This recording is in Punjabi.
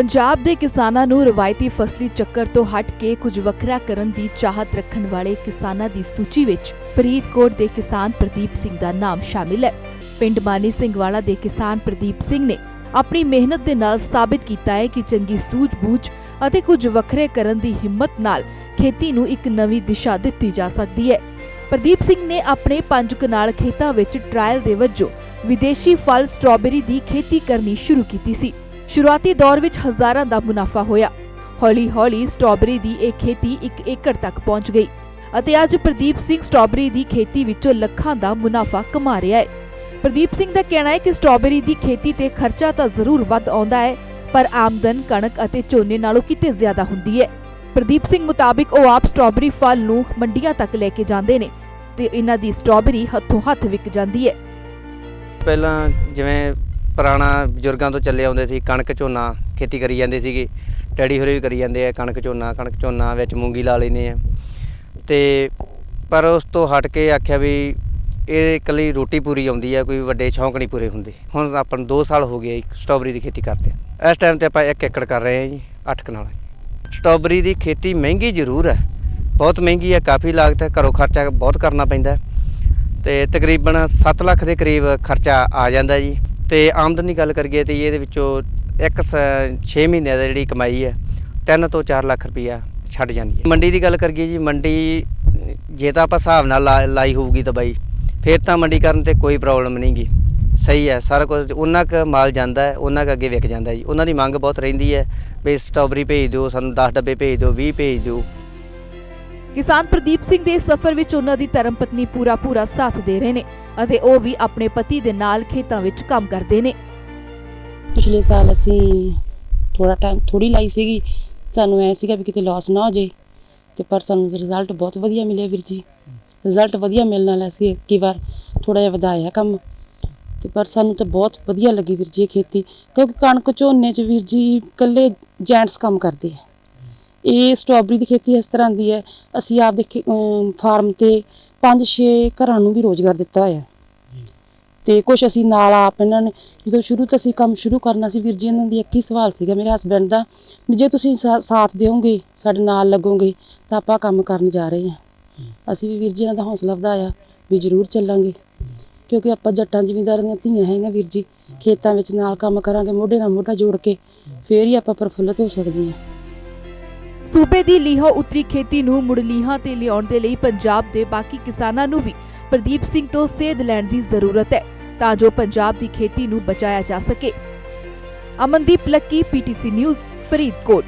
ਪੰਜਾਬ ਦੇ ਕਿਸਾਨਾਂ ਨੂੰ ਰਵਾਇਤੀ ਫਸਲੀ ਚੱਕਰ ਤੋਂ ਹਟ ਕੇ ਕੁਝ ਵੱਖਰਾ ਕਰਨ ਦੀ ਚਾਹਤ ਰੱਖਣ ਵਾਲੇ ਕਿਸਾਨਾਂ ਦੀ ਸੂਚੀ ਵਿੱਚ ਫਰੀਦਕੋਟ ਦੇ ਕਿਸਾਨ ਪ੍ਰਦੀਪ ਸਿੰਘ ਦਾ ਨਾਮ ਸ਼ਾਮਿਲ ਹੈ। ਪਿੰਡ ਮਾਨੀ ਸਿੰਘ ਦੇ ਕਿਸਾਨ ਪ੍ਰਦੀਪ ਸਿੰਘ ਨੇ ਆਪਣੀ ਮਿਹਨਤ ਦੇ ਨਾਲ ਸਾਬਿਤ ਕੀਤਾ ਹੈ ਕਿ ਚੰਗੀ ਸੂਝ-ਬੂਝ ਅਤੇ ਕੁਝ ਵੱਖਰੇ ਕਰਨ ਦੀ ਹਿੰਮਤ ਨਾਲ ਖੇਤੀ ਨੂੰ ਇੱਕ ਨਵੀਂ ਦਿਸ਼ਾ ਦਿੱਤੀ ਜਾ ਸਕਦੀ ਹੈ। ਪ੍ਰਦੀਪ ਸਿੰਘ ਨੇ ਆਪਣੇ ਪੰਜ ਕਨਾਲ ਖੇਤਾਂ ਵਿੱਚ ਟ੍ਰਾਇਲ ਦੇ ਵਜੋਂ ਵਿਦੇਸ਼ੀ ਫਲ ਸਟ੍ਰਾਬੇਰੀ ਦੀ ਖੇਤੀ ਕਰਨੀ ਸ਼ੁਰੂ ਕੀਤੀ ਸੀ। ਸ਼ੁਰੂਆਤੀ ਦੌਰ ਵਿੱਚ ਹਜ਼ਾਰਾਂ ਦਾ ਮੁਨਾਫਾ ਹੋਇਆ। ਹੌਲੀ-ਹੌਲੀ ਸਟ੍ਰਾਬੇਰੀ ਦੀ ਇਹ ਖੇਤੀ 1 ਏਕੜ ਤੱਕ ਪਹੁੰਚ ਗਈ ਅਤੇ ਅੱਜ ਪ੍ਰਦੀਪ ਸਿੰਘ ਸਟ੍ਰਾਬੇਰੀ ਦੀ ਖੇਤੀ ਵਿੱਚੋਂ ਲੱਖਾਂ ਦਾ ਮੁਨਾਫਾ ਕਮਾ ਰਿਹਾ ਹੈ। ਪ੍ਰਦੀਪ ਸਿੰਘ ਦਾ ਕਹਿਣਾ ਹੈ ਕਿ ਸਟ੍ਰਾਬੇਰੀ ਦੀ ਖੇਤੀ ਤੇ ਖਰਚਾ ਤਾਂ ਜ਼ਰੂਰ ਵੱਧ ਆਉਂਦਾ ਹੈ, ਪਰ ਆਮਦਨ, ਕਣਕ ਅਤੇ ਝੋਨੇ ਨਾਲੋਂ ਕਿਤੇ ਜ਼ਿਆਦਾ ਹੁੰਦੀ ਹੈ। ਪ੍ਰਦੀਪ ਸਿੰਘ ਮੁਤਾਬਿਕ ਉਹ ਆਪ ਸਟ੍ਰਾਬੇਰੀ ਫਲ ਨੂੰ ਮੰਡੀਆਂ ਤੱਕ ਲੈ ਕੇ ਜਾਂਦੇ ਨੇ ਤੇ ਇਹਨਾਂ ਦੀ ਸਟ੍ਰਾਬੇਰੀ ਹੱਥੋਂ ਹੱਥ ਵਿਕ ਜਾਂਦੀ ਹੈ। ਪਹਿਲਾਂ ਜਿਵੇਂ ਪੁਰਾਣਾ ਬਜ਼ੁਰਗਾਂ ਤੋਂ ਚੱਲੇ ਆਉਂਦੇ ਸੀ, ਕਣਕ ਝੋਨਾ, ਖੇਤੀ ਕਰੀ ਜਾਂਦੇ ਸੀਗੇ। ਡੈਡੀ ਹੋਰੇ ਵੀ ਕਰੀ ਜਾਂਦੇ ਆ, ਕਣਕ ਝੋਨਾ ਕਣਕ ਝੋਨਾ ਵਿੱਚ ਮੂੰਗੀ ਲਾ ਲੈਂਦੇ ਆ। ਤੇ ਪਰ ਉਸ ਤੋਂ ਹਟ ਕੇ ਆਖਿਆ ਵੀ ਇਹ ਇਕੱਲੀ ਰੋਟੀ ਪੂਰੀ ਆਉਂਦੀ ਆ, ਕੋਈ ਵੱਡੇ ਸ਼ੌਂਕ ਨਹੀਂ ਪੂਰੇ ਹੁੰਦੇ। ਹੁਣ ਆਪਾਂ ਨੂੰ 2 ਸਾਲ ਹੋ ਗਏ ਇੱਕ ਸਟ੍ਰਾਬੇਰੀ ਦੀ ਖੇਤੀ ਕਰਦੇ ਆ। ਇਸ ਟਾਈਮ ਤੇ ਆਪਾਂ 1 ਏਕੜ ਕਰ ਰਹੇ ਹਾਂ ਜੀ 8 ਕਨਾਲ। ਸਟ੍ਰਾਬੇਰੀ ਦੀ ਖੇਤੀ ਮਹਿੰਗੀ ਜ਼ਰੂਰ ਹੈ ਬਹੁਤ ਮਹਿੰਗੀ ਹੈ ਕਾਫੀ ਲਾਗਤ ਹੈ ਘਰੋਂ ਖਰਚਾ ਬਹੁਤ ਕਰਨਾ ਪੈਂਦਾ। ਹੈ ਤੇ ਤਕਰੀਬਨ 7 ਲੱਖ ਦੇ ਕਰੀਬ ਖਰਚਾ ਆ ਜਾਂਦਾ ਜੀ। ਤੇ ਆਮਦਨ ਦੀ ਗੱਲ ਕਰੀਏ ਤੇ ਇਹਦੇ ਵਿੱਚੋਂ ਇੱਕ 6 ਮਹੀਨਿਆਂ ਦਾ ਜਿਹੜੀ ਕਮਾਈ ਹੈ 3 ਤੋਂ 4 ਲੱਖ ਰੁਪਈਆ ਛੱਡ ਜਾਂਦੀ ਹੈ। ਮੰਡੀ ਦੀ ਗੱਲ ਕਰੀਏ ਜੀ, ਮੰਡੀ ਜੇ ਤਾਂ ਆਪਾਂ ਹਿਸਾਬ ਨਾਲ ਲਾ- ਲਾਈ ਹੋਊਗੀ ਤਾਂ ਬਾਈ, ਫਿਰ ਤਾਂ ਮੰਡੀ ਕਰਨ ਤੇ ਕੋਈ ਪ੍ਰੋਬਲਮ ਨਹੀਂਗੀ ਸਹੀ ਹੈ, ਸਾਰਾ ਕੁਝ ਉਹਨਾਂ ਕ ਮਾਲ ਜਾਂਦਾ ਹੈ, ਉਹਨਾਂ ਕ ਅੱਗੇ ਵਿਕ ਜਾਂਦਾ ਜੀ। ਉਹਨਾਂ ਦੀ ਮੰਗ ਬਹੁਤ ਰਹਿੰਦੀ ਹੈ, ਵੀ ਸਟ੍ਰਾਬੇਰੀ ਭੇਜ ਦਿਓ, ਸਾਨੂੰ 10 ਡੱਬੇ ਭੇਜ ਦਿਓ 20 ਭੇਜ ਦਿਓ। ਕਿਸਾਨ ਪ੍ਰਦੀਪ ਸਿੰਘ ਦੇ ਸਫ਼ਰ ਵਿੱਚ ਉਹਨਾਂ ਦੀ ਧਰਮ ਪਤਨੀ ਪੂਰਾ ਪੂਰਾ ਸਾਥ ਦੇ ਰਹੇ ਨੇ ਅਤੇ ਉਹ ਵੀ ਆਪਣੇ ਪਤੀ ਦੇ ਨਾਲ ਖੇਤਾਂ ਵਿੱਚ ਕੰਮ ਕਰਦੇ ਨੇ। ਪਿਛਲੇ ਸਾਲ ਅਸੀਂ ਥੋੜਾ ਟਾਈਮ ਥੋੜੀ ਲਾਈ ਸੀਗੀ। ਸਾਨੂੰ ਐ ਸੀਗਾ ਵੀ ਕਿਤੇ ਲਾਸ ਨਾ ਹੋ ਜੇ ਤੇ ਪਰ ਸਾਨੂੰ ਰਿਜ਼ਲਟ ਬਹੁਤ ਵਧੀਆ ਮਿਲਿਆ ਵੀਰ ਜੀ। ਰਿਜ਼ਲਟ ਵਧੀਆ ਮਿਲਣ ਨਾਲ ਅਸੀਂ ਇੱਕ ਵਾਰ ਥੋੜਾ ਜਿਹਾ ਵਧਾਇਆ ਕੰਮ। ਤੇ ਪਰ ਸਾਨੂੰ ਤਾਂ ਬਹੁਤ ਵਧੀਆ ਲੱਗੀ ਵੀਰ ਜੀ ਇਹ ਖੇਤੀ, ਕਿਉਂਕਿ ਕਣਕ ਝੋਨੇ 'ਚ ਵੀਰ ਜੀ ਇਕੱਲੇ ਜੈਂਟਸ ਕੰਮ ਕਰਦੇ ਆ। ਇਹ ਸਟ੍ਰਾਬੇਰੀ ਦੀ ਖੇਤੀ ਇਸ ਤਰ੍ਹਾਂ ਦੀ ਹੈ, ਅਸੀਂ ਆਪ ਦੇ ਖੇ- ਫਾਰਮ ਤੇ 5-6 ਘਰਾਂ ਨੂੰ ਵੀ ਰੋਜ਼ਗਾਰ ਦਿੱਤਾ ਹੋਇਆ। ਤੇ ਕੁਝ ਅਸੀਂ ਨਾਲ ਆਪ ਇਹਨਾਂ ਨੇ, ਜਦੋਂ ਸ਼ੁਰੂ ਤੋਂ ਅਸੀਂ ਕੰਮ ਸ਼ੁਰੂ ਕਰਨਾ ਸੀ, ਵੀਰ ਜੀ, ਇਹਨਾਂ ਦੀ ਇੱਕ ਹੀ ਸਵਾਲ ਸੀਗਾ ਮੇਰੇ ਹਸਬੰਡ ਦਾ ਵੀ ਜੇ ਤੁਸੀਂ ਸਾਥ ਦਿਓਗੇ, ਸਾਡੇ ਨਾਲ ਲੱਗੋਗੇ, ਤਾਂ ਆਪਾਂ ਕੰਮ ਕਰਨ ਜਾ ਰਹੇ ਹਾਂ। ਅਸੀਂ ਵੀ ਵੀਰ ਜੀ ਇਹਨਾਂ ਦਾ ਹੌਸਲਾ ਵਧਾਇਆ ਵੀ ਜ਼ਰੂਰ ਚੱਲਾਂਗੇ, ਕਿਉਂਕਿ ਆਪਾਂ ਜੱਟਾਂ ਜ਼ਿਮੀਂਦਾਰਾਂ ਦੀਆਂ ਧੀਆਂ ਹੈਗੀਆਂ ਵੀਰ ਜੀ, ਖੇਤਾਂ ਵਿੱਚ ਨਾਲ ਕੰਮ ਕਰਾਂਗੇ, ਮੋਢੇ ਨਾਲ ਮੋਢਾ ਜੋੜ ਕੇ, ਫੇਰ ਹੀ ਆਪਾਂ ਪ੍ਰਫੁੱਲਤ ਹੋ ਸਕਦੇ ਹਾਂ ਸੂਬੇ ਦੀ ਲੀਹੋ ਉਤਰੀ ਖੇਤੀ ਨੂੰ ਮੁੜ ਲੀਹਾਂ ਤੇ ਲਿਆਉਣ ਦੇ ਲਈ ਪੰਜਾਬ ਦੇ ਬਾਕੀ ਕਿਸਾਨਾਂ ਨੂੰ ਵੀ ਪ੍ਰਦੀਪ ਸਿੰਘ ਤੋਂ ਸੇਧ ਲੈਣ ਦੀ ਜ਼ਰੂਰਤ ਹੈ, ਤਾਂ ਜੋ ਪੰਜਾਬ ਦੀ ਖੇਤੀ ਨੂੰ ਬਚਾਇਆ ਜਾ ਸਕੇ। Amandeep Lucky, PTC news, Faridkot.